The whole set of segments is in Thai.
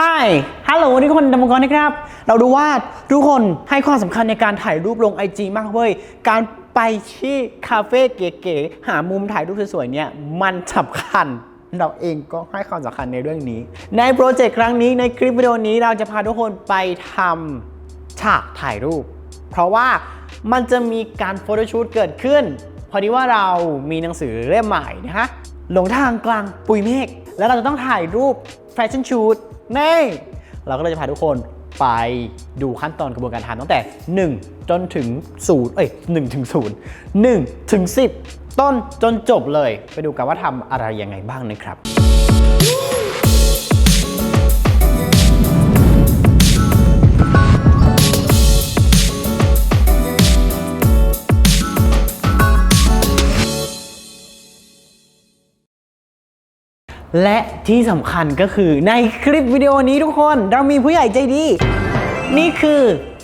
Hi ฮัลโหลนี่คนดำมงกรนะครับ เราดูว่าทุกคนให้ความสำคัญในการถ่ายรูปลง IG มากเว้ย การไปที่คาเฟ่เก๋ๆ หามุมถ่ายรูปสวยๆ เนี่ย มันสำคัญ เราเองก็ให้ความสำคัญในเรื่องนี้ ในโปรเจกต์ครั้งนี้ในคลิปวิดีโอนี้เราจะพาทุกคนไปทำฉากถ่ายรูป เพราะว่ามันจะมีการโฟโต้ชูตเกิดขึ้น พอดีว่าเรามีหนังสือเล่มใหม่นะฮะหลงทางกลางปุยเมฆแล้วเราจะต้องถ่ายรูป แฟชั่นชูตนี่เราก็เลยจะพาทุกคนไปดูขั้นตอนกระบวนการทำตั้งแต่ 1 จนถึง0เอ้ย1ถึง0 1ถึง10 ต้นจนจบเลย ไปดูกันว่าทำอะไรยังไงบ้างนะครับ และที่สำคัญก็คือในคลิปวิดีโอนี้ทุกคนเรามีผู้ใหญ่ใจดี นี่คือ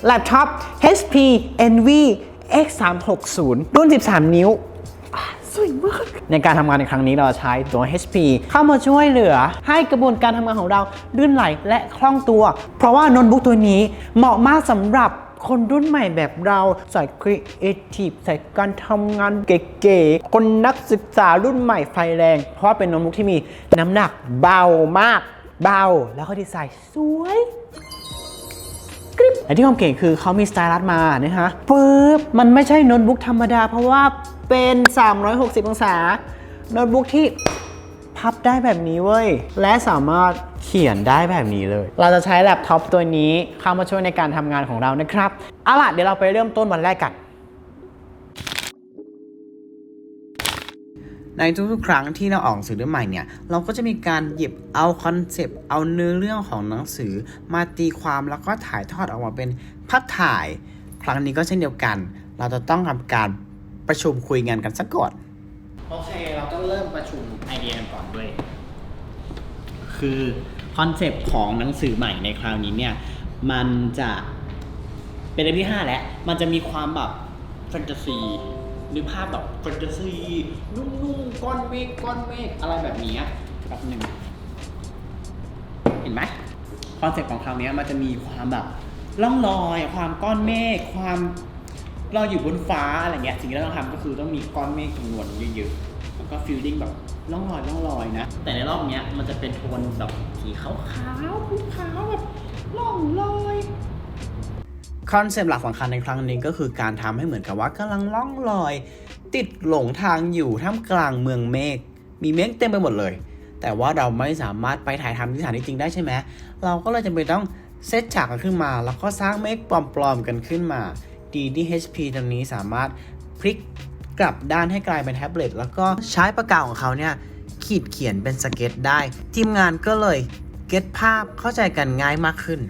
แล็ปท็อป HP Envy X360 รุ่น 13 นิ้วสวยมากในการทำงานในครั้งนี้เราใช้ตัว HP เข้ามาช่วยเหลือ ให้กระบวนการทำงานของเราลื่นไหลและคล่องตัว เพราะว่าโน้ตบุ๊กตัวนี้เหมาะมากสำหรับ คนรุ่นใหม่แบบเราใส่ครีเอทีฟใส่การทำงานเก๋ๆ คนนักศึกษารุ่นใหม่ไฟแรง เพราะว่าเป็นโน้ตบุ๊กที่มีน้ำหนักเบามาก เบา แล้วก็ดีไซน์สวยกริบและที่ความเก่งคือเขามีสไตลัสมานะฮะปึ๊บ มันไม่ใช่โน้ตบุ๊กธรรมดา เพราะว่าเป็น 360 องศา โน้ตบุ๊กที่ พับได้แบบนี้เว้ย และสามารถเขียนได้แบบนี้เลย เราจะใช้แล็ปท็อปตัวนี้เข้ามาช่วยในการทำงานของเรานะครับเอาล่ะเดี๋ยวเราไปเริ่มต้นวันแรกกันในทุกๆ ครั้งที่เราออกหนังสือเล่มใหม่เนี่ย เราก็จะมีการหยิบเอาคอนเซปต์ เอาเนื้อเรื่องของหนังสือมาตีความแล้วก็ถ่ายทอดออกมาเป็นภาพถ่าย ครั้งนี้ก็เช่นเดียวกัน เราจะต้องทำการประชุมคุยงานกันสักก่อน โอเค เราต้องเริ่มประชุมไอเดียกันก่อนด้วย คือคอนเซปต์ของหนังสือใหม่ในคราวนี้เนี่ย มันจะเป็นเล่มที่5แล้ว มันจะมีความแบบแฟนตาซีนึกภาพแบบแฟนตาซีนุ่มๆก้อนเมฆก้อนเมฆอะไรแบบนี้แบบหนึ่งเห็นไหมคอนเซปต์ของคราวนี้มันจะมีความแบบล่องลอย ความก้อนเมฆความเราอยู่บนฟ้าอะไรเงี้ยสิ่งที่เราต้องทำก็คือต้องมีก้อนเมฆจำนวนเยอะๆ ก็ฟีลลิ่งแบบล่องลอยล่องลอยนะ แต่ในรอบเนี้ยมันจะเป็นโทนแบบสีขาวขาวภูเขาแบบล่องลอยคอนเซปต์หลักสำคัญในครั้งนี้ก็คือการทำให้เหมือนกับว่ากำลังล่องลอย ติดหลงทางอยู่ท่ามกลางเมืองเมฆมีเมฆเต็มไปหมดเลย แต่ว่าเราไม่สามารถไปถ่ายทำที่สถานที่จริงได้ใช่ไหมเราก็เลยจำเป็นต้องเซตฉากกันขึ้นมา แล้วก็สร้างเมฆปลอมๆกันขึ้นมา ดีที่ HP ตรงนี้สามารถพลิก กลับด้านให้กลายเป็นแท็บเล็ตแล้วก็ใช้ปากกาของเขาเนี่ยขีดเขียนเป็นสเก็ตได้ ทีมงานก็เลยเก็ตภาพเข้าใจกันง่ายมากขึ้น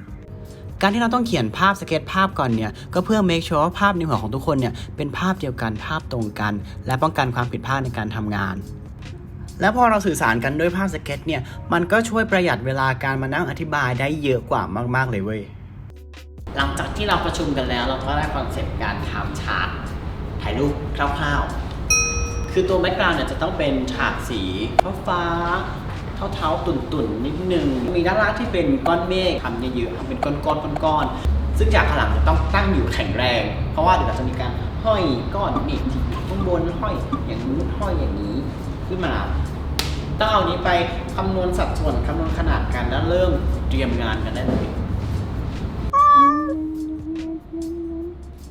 การที่เราต้องเขียนภาพสเก็ตภาพก่อนเนี่ย ก็เพื่อ make sure ว่าภาพในหัวของทุกคนเนี่ยเป็นภาพเดียวกันภาพตรงกัน และป้องกันความผิดพลาดในการทำงาน แล้วพอเราสื่อสารกันด้วยภาพสเก็ตเนี่ย มันก็ช่วยประหยัดเวลาการมานั่งอธิบายได้เยอะกว่ามาก ๆ เลยเว้ย หลังจากที่เราประชุมกันแล้วเราก็ได้คอนเซปต์การทำฉาก ถ่ายรูปคร่าวๆ คือตัวแบ็กกราวน์เนี่ยจะต้องเป็นฉากสีฟ้าๆเท้าๆ ตุ่นๆ นิดนึง มีด้านล่างที่เป็นก้อนเมฆทำเยอะๆทำเป็นก้อนๆ ก้อนๆ ซึ่งจากข้างหลังจะต้องตั้งอยู่แข็งแรง เพราะว่าเดี๋ยวเราจะมีการห้อยก้อนเมฆที่อยู่ข้างบนห้อยอย่างนู้นห้อยอย่างนี้ขึ้นมาต้องเอานี้ไปคำนวณสัดส่วนคำนวณขนาดกันแล้วเริ่มเตรียมงานกันได้เลย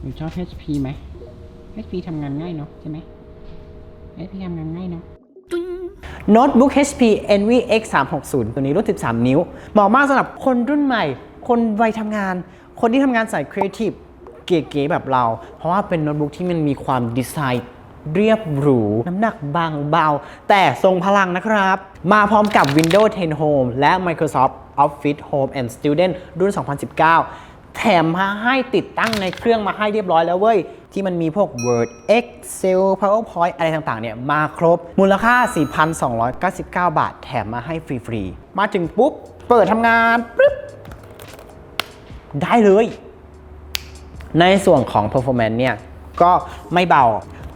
หนูชอบ HP ไหม HP ทำงานง่ายเนาะใช่ไหม HP ทำงานง่ายเนาะโน้ตบุ๊ก HP Envy X360 ตัวนี้รุ่น 13 นิ้ว เหมาะมากสำหรับคนรุ่นใหม่ คนวัยทำงาน คนที่ทำงานสายครีเอทีฟเก๋ๆแบบเรา เพราะว่าเป็นโน้ตบุ๊กที่มันมีความดีไซน์เรียบหรู น้ำหนักบางเบา แต่ทรงพลังนะครับ มาพร้อมกับ Windows 10 Home และ Microsoft Office Home and Student รุ่น 2019 แถมมาให้ติดตั้งในเครื่องมาให้เรียบร้อยแล้วเว้ย ที่มันมีพวก Word Excel PowerPoint อะไรต่างๆเนี่ยมาครบ มูลค่า 4,299 บาท แถมมาให้ฟรีๆ มาถึงปุ๊บ เปิดทำงานปึ๊บ ได้เลย ในส่วนของ performance เนี่ย ก็ไม่เบา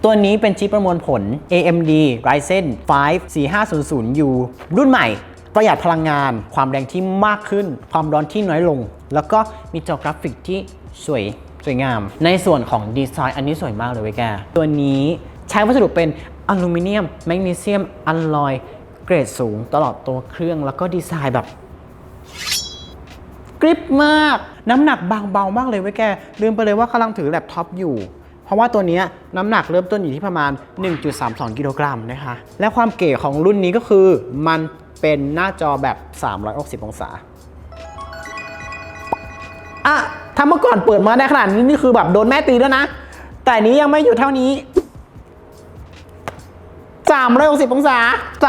ตัวนี้เป็นชิปประมวลผล AMD Ryzen 5 4500U รุ่นใหม่ ประหยัดพลังงาน ความแรงที่มากขึ้น ความร้อนที่น้อยลง แล้วก็มีจอกราฟิกที่สวย สวยงาม ในส่วนของดีไซน์อันนี้สวยมากเลยเว้ยแก ตัวนี้ใช้วัสดุเป็นอลูมิเนียม แมกนีเซียมอลลอยเกรดสูงตลอดตัวเครื่องแล้วก็ดีไซน์แบบกริปมาก น้ำหนักบางเบามากเลยเว้ยแก ลืมไปเลยว่ากำลังถือแล็ปท็อปอยู่ เพราะว่าตัวนี้น้ำหนักเริ่มต้นอยู่ที่ประมาณ 1.32 กิโลกรัมนะคะ และความเก๋ของรุ่นนี้ก็คือมันเป็นหน้าจอแบบ 360 องศา อะถ้าเมื่อก่อนเปิดมาได้ขนาดนี้นี่คือแบบโดนแม่ตีแล้วนะ แต่อันนี้ยังไม่หยุดเท่านี้360องศา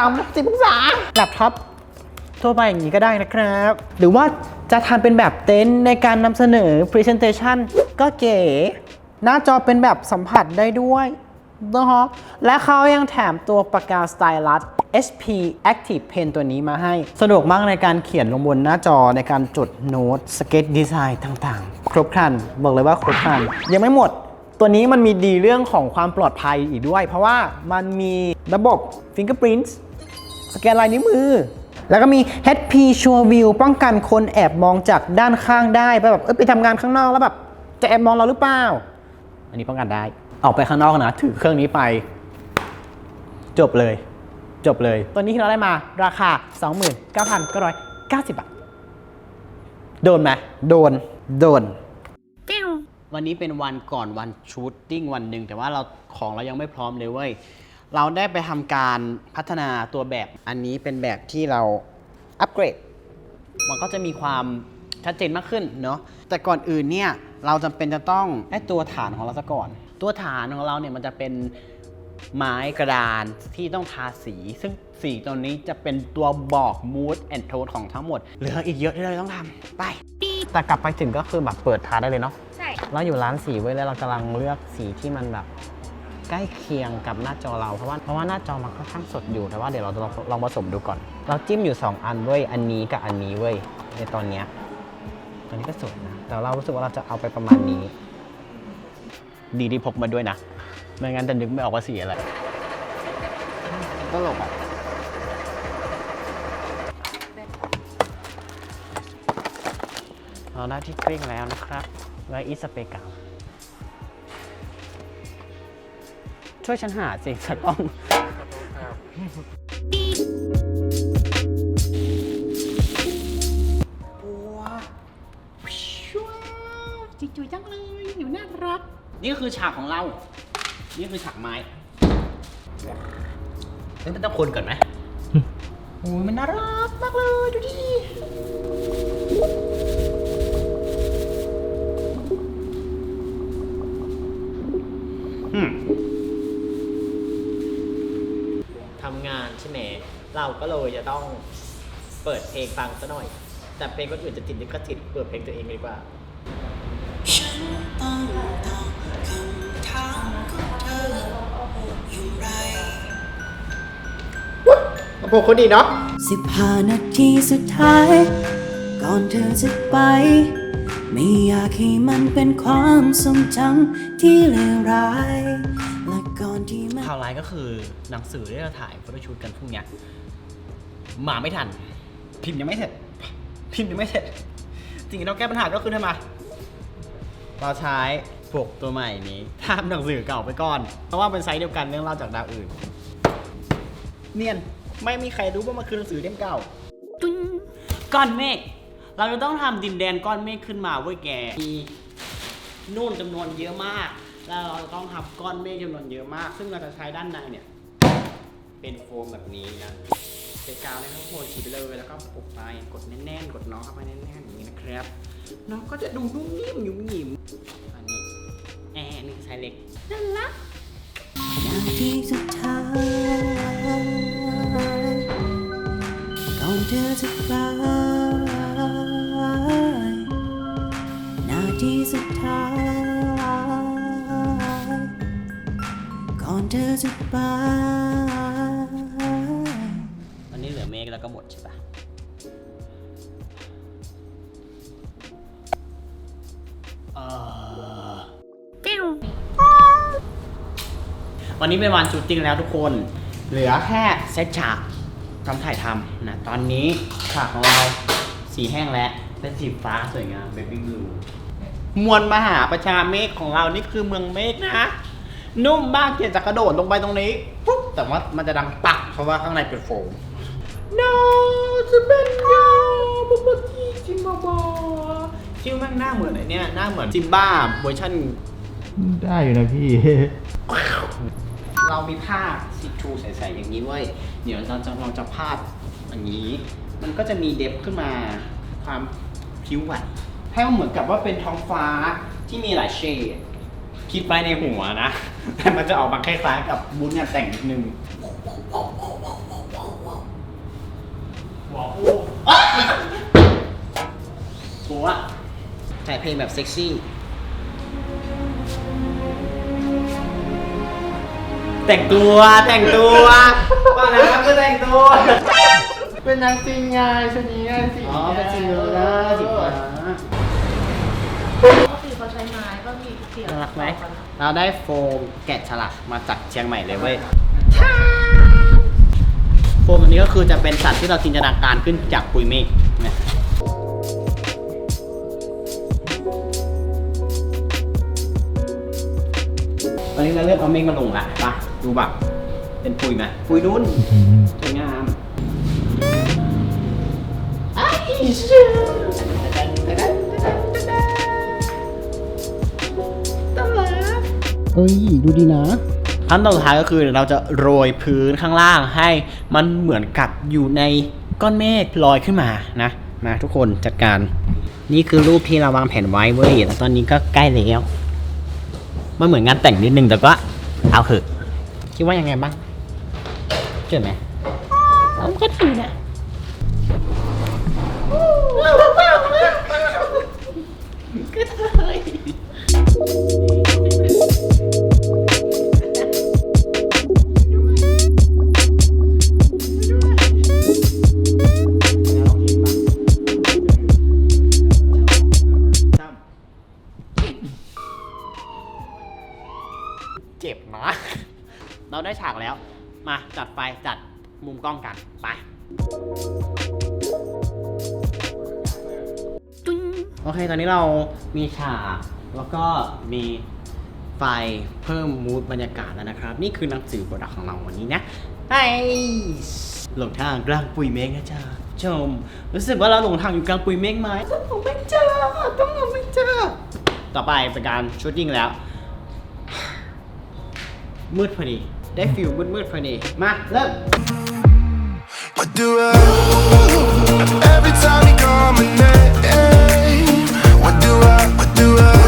360องศาแล็ปท็อปทั่วไปอย่างนี้ก็ได้นะครับ หรือว่าจะทำเป็นแบบเต็นท์ในการนำเสนอ Presentation ก็เก๋ หน้าจอเป็นแบบสัมผัสได้ด้วย นะฮะและเขายังแถมตัวปากกาสไตลัส SP Active Pen ตัวนี้มาให้ สะดวกมากในการเขียนลงบนหน้าจอในการจดโน้ตสเก็ตดีไซน์ต่างๆ ครบครัน บอกเลยว่าครบครัน ยังไม่หมด ตัวนี้มันมีดีเรื่องของความปลอดภัยอีกด้วย เพราะว่ามันมีระบบ Fingerprints สแกนลายนิ้วมือ แล้วก็มี HP Sure View ป้องกันคนแอบมองจากด้านข้างได้ไปแบบเอ้ยไปทำงานข้างนอกแล้วแบบจะแอบมองเราหรือเปล่า อันนี้ป้องกันได้ ออกไปข้างนอกนะ ถือเครื่องนี้ไป จบเลย จบเลย ตัวนี้ที่เราได้มาราคา 29,990 บาท โดนไหมโดน โดน วันนี้เป็นวันก่อนวันชูตติ้งวันหนึ่งแต่ว่าเราของเรายังไม่พร้อมเลยเว้ย เราได้ไปทำการพัฒนาตัวแบบอันนี้เป็นแบบที่เราอัปเกรด มันก็จะมีความชัดเจนมากขึ้นเนาะแต่ก่อนอื่นเนี่ย เราจำเป็นจะต้องได้ตัวฐานของเราซะก่อน ตัวฐานของเราเนี่ยมันจะเป็นไม้กระดานที่ต้องทาสี ซึ่งสีตัวนี้จะเป็นตัวบอก mood and tone ของทั้งหมด เหลืออีกเยอะที่เราต้องทำไป แต่กลับไปถึงก็คือแบบเปิดทาได้เลยเนาะใช่เราอยู่ร้านสีไว้ยแล้วเรากำลังเลือกสีที่มันแบบใกล้เคียงกับหน้าจอเราเพราะว่าเพราะว่าหน้าจอมันค่อนข้างสดอยู่แต่ว่าเดี๋ยวเราจะลองลองผสมดูก่อน เราจิ้มอยู่ 2 อันเว้ยอันนี้กับอันนี้เว้ยในตอนเนี้ยตอนนี้ก็สวยนะแต่เรารู้สึกว่าเราจะเอาไปประมาณนี้ ดีที่พกมาด้วยนะ ไม่งั้นจะนึกไม่ออกว่าสีอะไร ตลกอะเราได้ที่กลิ้งแล้วนะครับ ไว้อีสเปกาวช่วยฉันหาสิสักกล้อง นี่ก็คือฉากของเรา นี่คือฉากไม้เฮ้ยมันต้องคนก่อนไหมโอ้ยมันน่ารักมากเลยดูดิอืมทำงานใช่ไหม เราก็เลยจะต้องเปิดเพลงฟังซะหน่อย แต่เพลงคนอื่นจะติดลิขสิทธิ์เปิดเพลงตัวเองดีกว่า ลำโพงเขาดีเนาะสิบห้านาทีสุดท้าย ก่อนเธอจะไป ไม่อยากให้มันเป็นความทรงจำที่เลวร้าย และก่อนที่มันข่าวร้ายก็คือหนังสือที่เราถ่ายโฟโต้ชูตกันพรุ่งเนี้ยมาไม่ทัน พิมพ์ยังไม่เสร็จ พิมพ์ยังไม่เสร็จสิ่งที่เราแก้ปัญหาก็คือทำไมเราใช้ปกตัวใหม่นี้ทำหนังสือเก่าไปก่อน เพราะว่าเป็นไซส์เดียวกันเรื่องเล่าจากดาวอื่น เนียน ไม่มีใครรู้ว่ามันคือหนังสือเล่มเก่าก้อนเมฆเราจะต้องทำดินแดนก้อนเมฆขึ้นมาเว้ยแกมีนู่นจำนวนเยอะมาก แล้วเราจะต้องทำก้อนเมฆจำนวนเยอะมาก ซึ่งเราจะใช้ด้านในเนี่ย เป็นโฟมแบบนี้นะเป็นกาวในทั้งโฟมฉีดไปเลยแล้วก็ปกไปกดแน่นๆ กดน้องเข้าไปแน่นๆอย่างนี้นะครับ น้องก็จะดูนุ่มนิ่มหยุ่มหยิมอันนี้แอนนี่ไซส์เล็กน่ารักนาทีสุดท้าย วันนี้เป็นวันชูตติ้งแล้วทุกคน เหลือแค่เซตฉากทำถ่ายทำนะ ตอนนี้ฉากของเราสีแห้งแล้ว เป็นสีฟ้าสวยงามเบบี้บลูมวลมหาประชาเมฆของเรานี่คือเมืองเมฆนะ นุ่มมากเกียจะกระโดดลงไปตรงนี้ปุ๊บแต่ว่ามันจะดังปักเพราะว่าข้างในเป็นโฟม No จะเป็นเงาบุบกี้จิมบาบอชื่อแม่งหน้าเหมือนไอเนี่ยหน้าเหมือนจิมบ้าเวอร์ชันได้อยู่นะพี่ เรามีผ้าซิทูใสๆอย่างนี้เว้ย เดี๋ยวเราจะเราจะพาดอย่างนี้ มันก็จะมีเดฟขึ้นมาความผิวไหวให้มันเหมือนกับว่าเป็นท้องฟ้าที่มีหลายเฉดคิดไปในหัวนะ แต่มันจะออกมาคล้ายๆกับบุญงานแต่งนิดนึงว้าวหัวแต่เพลงแบบเซ็กซี่ แต่งตัวแต่งตัวว่าแล้วก็แต่งตัวเป็นนางจริงไงชุดนี้ไงสิอ๋อเป็นสีเหลืองสีฟ้าปกติเขาใช้ไม้ก็มีเสียงน่ารักไหมเราได้โฟมแกะสลักมาจากเชียงใหม่เลยเว้ยโฟมตัวนี้ก็คือจะเป็นสัตว์ที่เราจินตนาการขึ้นจากปุยเมฆนะตอนนี้เราเริ่มเอาเมฆมาลงละปะ ดูแบบเป็นปุยไหมปุยนุ่นสวยงามเอ้ย ดูดีนะ ขั้นตอนสุดท้ายก็คือเราจะโรยพื้นข้างล่างให้มันเหมือนกับอยู่ในก้อนเมฆลอยขึ้นมานะ มาทุกคนจัดการ นี่คือรูปที่เราวางแผนไว้เว้ยแต่ตอนนี้ก็ใกล้แล้ว มันเหมือนงานแต่งนิดนึงแต่ก็เอาเถอะ คิดว่ายังไงบ้างเจ๋งไหมก็ดีนะ มาจัดไฟจัดมุมกล้องกันไปโอเค ตอนนี้เรามีฉากแล้วก็มีไฟเพิ่มมูดบรรยากาศแล้วนะครับ นี่คือหนังสือโปรดักของเราวันนี้นะไอหลงทางกลางปุยเมฆนะจ๊ะชม รู้สึกว่าเราหลงทางอยู่กลางปุยเมฆไหมต้องหลงไม่เจอต้องหลงไม่เจอต่อไปเป็นการชูตติ้งแล้ว มืดพอดี ได้ฟิลมืดมืดๆพอดี มา เริ่ม What do I Every time you call my name What do I, what do I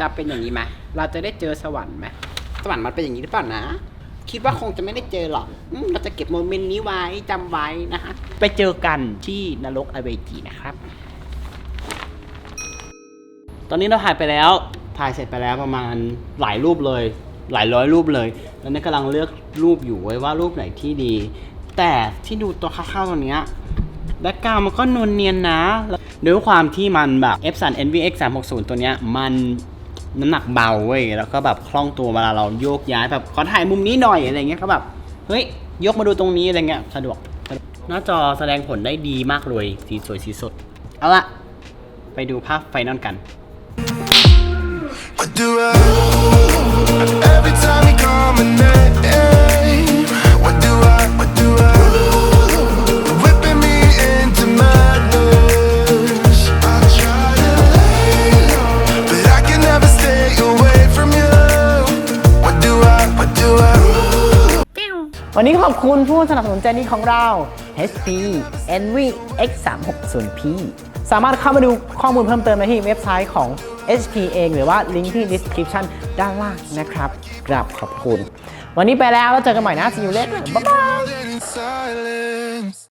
จะเป็นอย่างนี้ไหมเราจะได้เจอสวรรค์ไหมสวรรค์มันเป็นอย่างนี้หรือเปล่านะ คิดว่าคงจะไม่ได้เจอหรอกอืมเราจะเก็บโมเมนต์นี้ไว้จำไว้นะฮะไปเจอกันที่นรกอเวจีนะครับ ตอนนี้เราถ่ายไปแล้ว ถ่ายเสร็จไปแล้วประมาณหลายรูปเลย หลายร้อยรูปเลย แล้วนี่กำลังเลือกรูปอยู่ไว้ว่ารูปไหนที่ดี แต่ที่ดูตัวคร่าวๆตรงเนี้ย แบ็กกราวมันก็นวลเนียนนะแล้วด้วยความที่มันแบบ f 3 NVX 360 ตัวเนี้ย มัน น้ำหนักเบาเว้ยแล้วก็แบบคล่องตัวเวลาเราโยกย้ายแบบขอถ่ายมุมนี้หน่อยอะไรเงี้ยก็แบบเฮ้ยยกมาดูตรงนี้อะไรเงี้ยสะดวกหน้าจอแสดงผลได้ดีมากเลยสีสวยสีสด เอาละไปดูภาพไฟนอลกัน What do I Every time you call my วันนี้ขอบคุณผู้สนับสนุนใจดีของเรา HP Envy X 3 6 0 P สามารถเข้ามาดูข้อมูลเพิ่มเติมได้ที่เว็บไซต์ของ HP เองหรือว่าลิงก์ที่ description ด้านล่างนะครับกราบขอบคุณ วันนี้ไปแล้วแล้วเจอกันใหม่นะ see you later บ๊ายบาย